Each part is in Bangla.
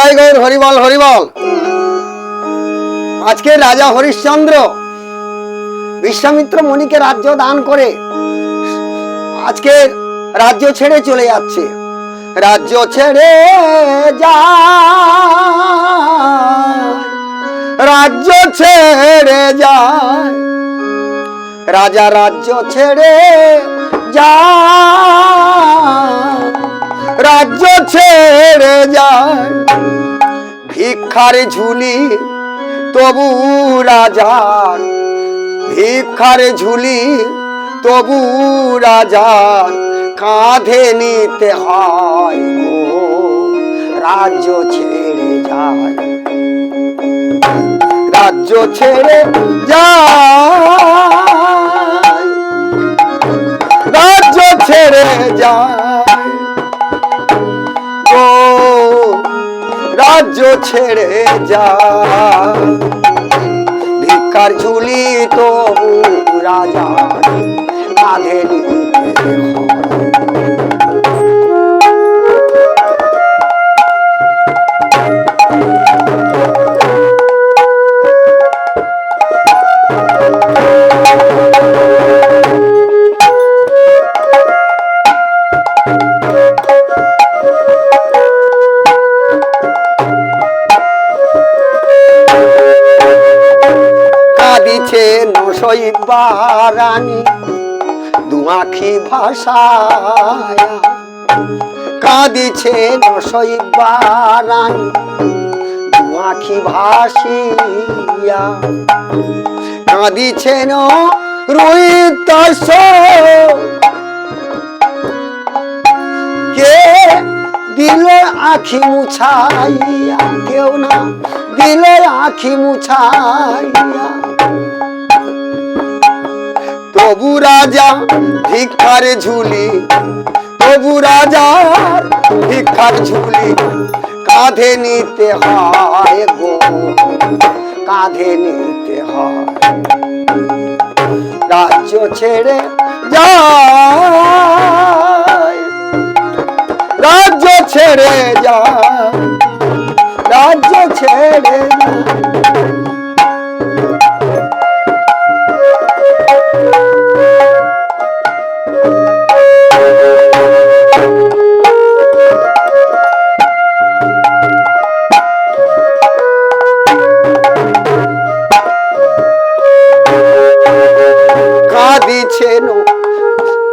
জয় হরিবল হরিবল। আজকে রাজা হরিশ্চন্দ্র বিশ্বামিত্র মণিকে রাজ্য দান করে আজকে রাজ্য ছেড়ে চলে যাচ্ছে। রাজ্য ছেড়ে যা রাজ্য ছেড়ে যায়। রাজা রাজ্য ছেড়ে যা রাজ্য ছেড়ে যায়। ভিক্ষার ঝুলি তবু রাজার ভিক্ষার ঝুলি তবু রাজার কাঁধে নিতে হয় গো, রাজ্য ছেড়ে যায়। রাজ্য ছেড়ে যায়। রাজ্য ছেড়ে যা ভিক্ষার ঝুলি তবু রাজা কাঁদিছে নশইবারানি দুয়াখি ভাষায়। কাঁদিছে নশইবারানি দুয়াখি ভাসিয়া কাঁদিছেন রোহিত কে দিল আখি মুছাইয়া? কেউ না দিল আখি মুছাইয়া। তবু রাজা ভিক্ষার ঝুলি, তবু রাজা ভিক্ষার ঝুলি, কাঁধে নিতে হয় গো, কাঁধে নিতে হয়। রাজ্য ছেড়ে যায়, রাজ্য ছেড়ে যায়, রাজ্য ছেড়ে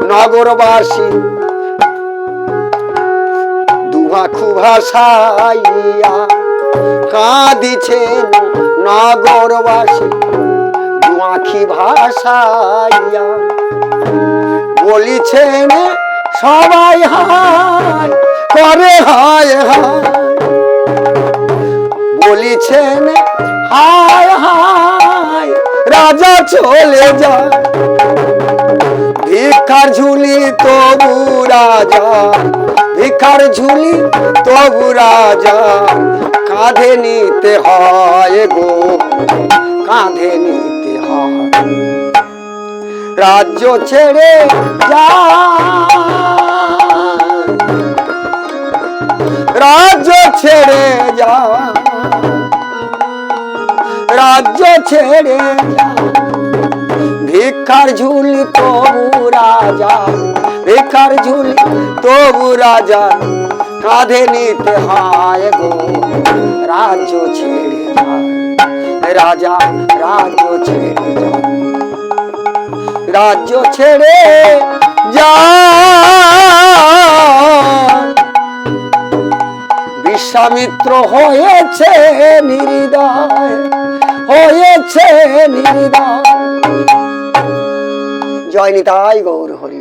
নগরবাসী। দুহাখু ভাষাইয়া কাঁদিছেন নগরবাসী। দুয়াখি ভাষাইয়া বলিছেন সবাই হায়, করে হায় হায়। বলিছেন হায় হায়, রাজা চলে যায়। ভিক্ষার ঝুলি তবু রাজা ভিক্ষার ঝুলি তবু রাজা, কাঁধে নিতে হয় গো, কাঁধে নিতে হয়। রাজ্য ছেড়ে যা। রাজ্য ছেড়ে যা। রাজ্য ছেড়ে যায় ভিক্ষার ঝুলি তবু রাজা ভিক্ষার ঝুলি তবু রাজা কাঁধে নিতে হায় গো, রাজ্য ছেড়ে যায় রাজা, রাজ্য ছেড়ে যায় রাজ্য ছেড়ে যায় বিশ্বামিত্র হয়েছে নির্দয় হয়েছে নির্দয়। জয় নিতাই গৌর হরি